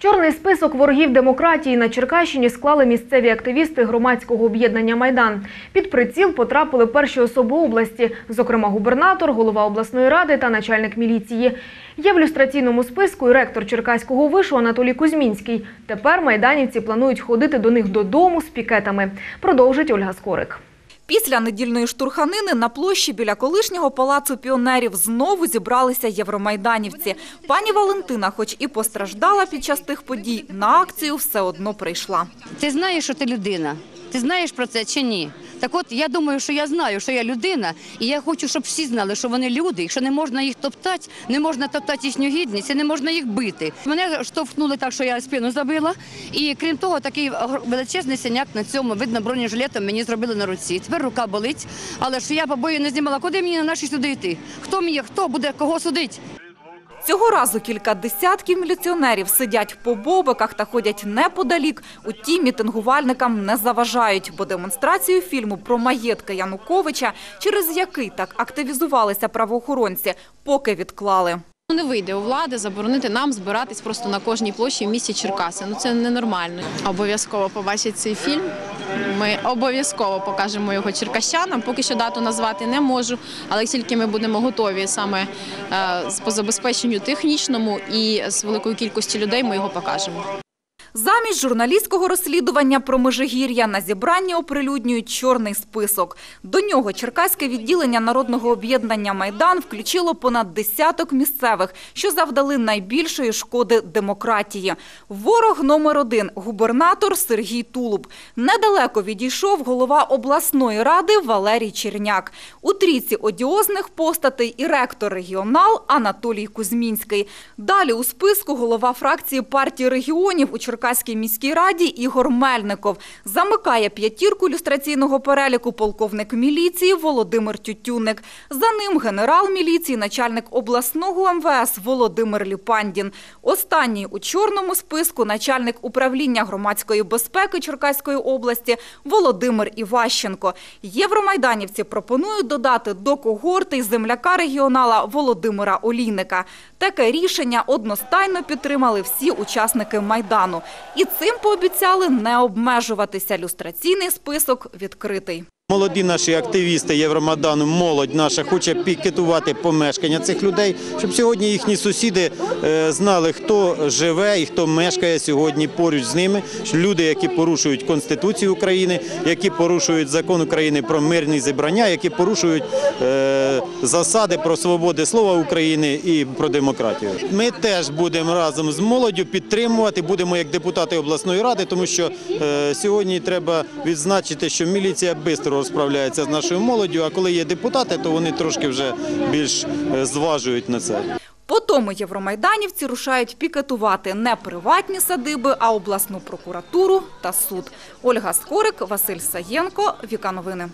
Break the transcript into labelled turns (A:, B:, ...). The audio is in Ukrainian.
A: Чорний список ворогів демократії на Черкащині склали місцеві активісти громадського об'єднання Майдан. Під приціл потрапили перші особи області, зокрема губернатор, голова обласної ради та начальник міліції. Є в люстраційному списку і ректор Черкаського вишу Анатолій Кузьмінський. Тепер майданівці планують ходити до них додому з пікетами. Продовжить Ольга Скорик.
B: Після недільної штурханини на площі біля колишнього палацу піонерів знову зібралися євромайданівці. Пані Валентина, хоч і постраждала під час тих подій, на акцію все одно прийшла.
C: Ти знаєш, що ти людина? Ти знаєш про це чи ні? Так от я думаю, що я знаю, що я людина, і я хочу, щоб всі знали, що вони люди, що не можна їх топтати, не можна топтати їхню гідність, і не можна їх бити. Мене штовхнули так, що я спину забила. І крім того, такий величезний синяк на цьому, видно, бронежилетом мені зробили на руці. Тепер рука болить, але ж я побою не знімала. Куди мені на наші сюди йти? Хто мені, хто буде кого судить?
B: Цього разу кілька десятків міліціонерів сидять по бобиках та ходять неподалік. Утім, мітингувальникам не заважають, бо демонстрацію фільму про маєтки Януковича, через який так активізувалися правоохоронці, поки відклали.
D: Ну, Не вийде у влади заборонити нам збиратись просто на кожній площі в місті Черкаси. Ну це ненормально. Обов'язково побачить цей фільм. Ми обов'язково покажемо його черкащанам. Поки що дату назвати не можу, але тільки ми будемо готові саме е, по забезпеченню технічному і з великою кількістю людей, ми його покажемо.
B: Замість журналістського розслідування про Межигір'я на зібранні оприлюднюють чорний список. До нього Черкаське відділення народного об'єднання «Майдан» включило понад десяток місцевих, що завдали найбільшої шкоди демократії. Ворог номер один – губернатор Сергій Тулуб. Недалеко відійшов голова обласної ради Валерій Черняк. У трійці одіозних постатей і ректор регіонал Анатолій Кузьмінський. Далі у списку голова фракції партії регіонів у Черкаській міській раді Ігор Мельников. Замикає п'ятірку люстраційного переліку полковник міліції Володимир Тютюник. За ним генерал міліції, начальник обласного МВС Володимир Ліпандін. Останній у чорному списку начальник управління громадської безпеки Черкаської області Володимир Іващенко. Євромайданівці пропонують додати до когорти й земляка регіонала Володимира Олійника. Таке рішення одностайно підтримали всі учасники Майдану. І цим пообіцяли не обмежуватися. Люстраційний список відкритий.
E: Молоді наші активісти Євромайдану, молодь наша хоче пікетувати помешкання цих людей, щоб сьогодні їхні сусіди е, знали, хто живе і хто мешкає сьогодні поруч з ними. Люди, які порушують Конституцію України, які порушують закон України про мирні зібрання, які порушують е, засади про свободи слова України і про демократію. Ми теж будемо разом з молоддю підтримувати, будемо як депутати обласної ради, тому що е, сьогодні треба відзначити, що міліція швидко розправляється з нашою молоддю, а коли є депутати, то вони трошки вже більш е, зважують на це.
B: По тому євромайданівці рушають пікетувати не приватні садиби, а обласну прокуратуру та суд. Ольга Скорик, Василь Саєнко, Віка Новини.